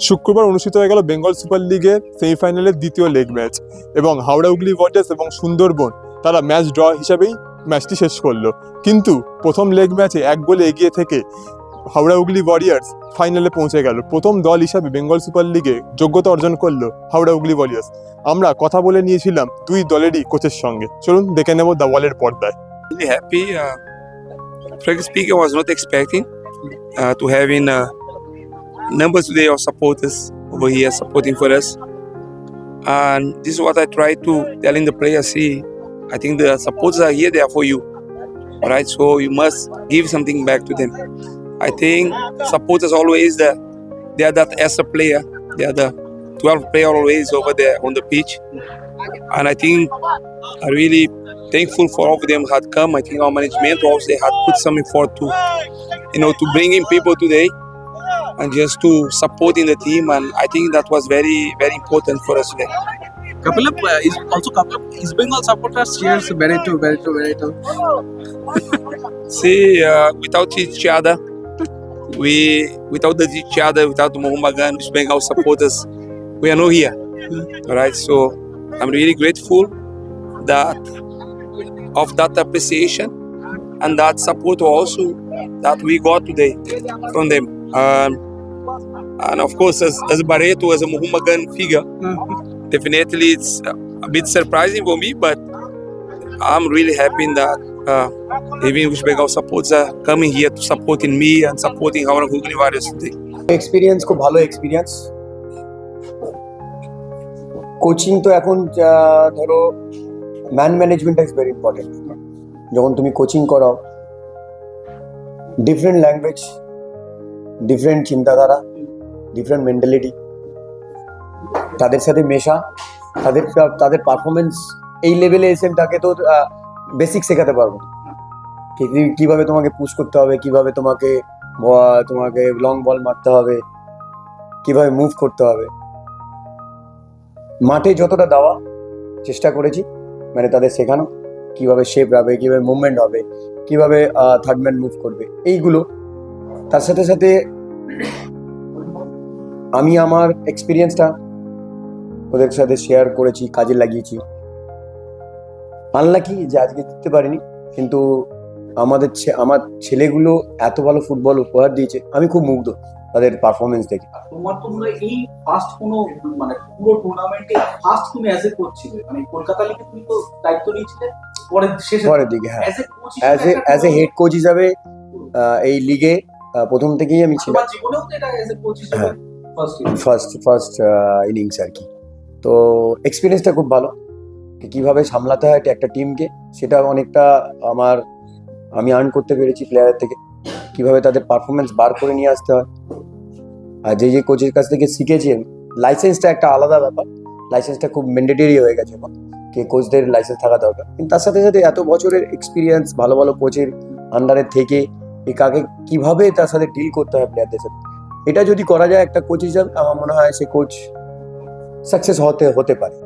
শুক্রবার অনুষ্ঠিত হয়ে গেল বেঙ্গল সুপার লিগের সেমিফাইনালের দ্বিতীয় লেগ ম্যাচ এবং হাওড়া হুগলি ওয়ারিয়ার্স এবং সুন্দরবন তারা ম্যাচ ড্র হিসাবেই ম্যাচটি শেষ করল। কিন্তু প্রথম লেগ ম্যাচে এক গোলে এগিয়ে থেকে হাওড়া হুগলি ওয়ারিয়ার্স ফাইনালে পৌঁছে গেল। প্রথম দল হিসাবে বেঙ্গল সুপার লিগে যোগ্যতা অর্জন করল হাওড়া হুগলি ওয়ারিয়ার্স। আমরা কথা বলে নিয়েছিলাম দুই দলেরই কোচের সঙ্গে। চলুন দেখে নেব দ্য ওয়ালের পর্দায়। Really happy. Uh, frankly speaking, I was not expecting uh, numbers today of supporters over here supporting for us. And this is what I try to telling the players. See, I think the supporters are here. They are for you, all right? So you must give something back to them. I think supporters always the they are that as a player. They are the 12 player always over there on the pitch. And I think I really thankful for all of them had come. I think our management also had put some effort to, you know, to bring in people today and just to supporting the team. And I think that was very, very important for us today. couple of uh, is also couple of East Bengal supporters cheers Bereto Bereto Bereto. See, uh, without each other, we without the each other, without the Mohammedan, West Bengal supporters, we are not here. All right, so I'm really grateful that of that appreciation and that support also that we got today from them. Um, and of course, as, as Barreto, as a Mohammedan figure, definitely it's a bit surprising for me, but I'm really happy that uh, even West Bengal supporters are coming here to supporting me and supporting our Hooghly Warriors today. Experience খুব ভালো experience coaching তো এখন আহ, ধরো man management is very important যখন তুমি coaching করাও different language different চিন্তাধারা different mentality তাদের সাথে মেশা, তাদের তাদের পারফরমেন্স এই লেভেলে এসে তাকে তো বেসিক শেখাতে পারব। কীভাবে তোমাকে পুশ করতে হবে, কীভাবে তোমাকে তোমাকে লং বল মারতে হবে, কীভাবে মুভ করতে হবে। মাঠে যতটা দেওয়া, চেষ্টা করেছি মানে তাদের শেখানো, কীভাবে শেপ হবে, কীভাবে মুভমেন্ট হবে, কীভাবে থার্ড ম্যান মুভ করবে, এইগুলো। তার সাথে সাথে আমি আমার এক্সপিরিয়েন্সটা ওদের সাথে শেয়ার করেছি কাজে লাগিয়েছি। আনলাকি যে আজকে জিততে পারিনি কিন্তু আমাদের আমার ছেলেগুলো এত ভালো ফুটবল উপহার দিয়েছে আমি খুব মুগ্ধ তাদের পারফরমেন্স দেখে। তোমার তোমরা এই ফার্স্ট কোনো মানে পুরো টুর্নামেন্টে ফার্স্ট তুমি অ্যাজ এ করছিলে মানে কলকাতা লিগে তুমি তো দায়িত্ব নিয়েছিলে পরে শেষে পরের দিকে হ্যাঁ। As a as a head coach হিসাবে এই লিগে প্রথম থেকেই আমি ছিলাম। জীবনেও তো এটা অ্যাজ এ কোচ হিসেবে। ফার্স্ট ফার্স্ট ইনিংস আর কি। তো এক্সপিরিয়েন্সটা খুব ভালো। কীভাবে সামলাতে হয় একটা টিমকে সেটা অনেকটা আমার, আমি আর্ন করতে পেরেছি প্লেয়ারের থেকে। কীভাবে তাদের পারফরমেন্স বার করে নিয়ে আসতে হয়। আর যে যে কোচের কাছ থেকে শিখেছেন লাইসেন্সটা একটা আলাদা ব্যাপার। লাইসেন্সটা খুব ম্যান্ডেটরি হয়ে গেছে এখন কে কোচদের লাইসেন্স থাকা দরকার। কিন্তু তার সাথে সাথে এত বছরের এক্সপিরিয়েন্স ভালো ভালো কোচের আন্ডারে থেকে কাকে কীভাবে তার সাথে ডিল করতে হয় প্লেয়ারদের সাথে এটা যদি করা যায় একটা কোচ হিসাবে, আমার মনে হয় সে কোচ সাকসেস হতে হতে পারে।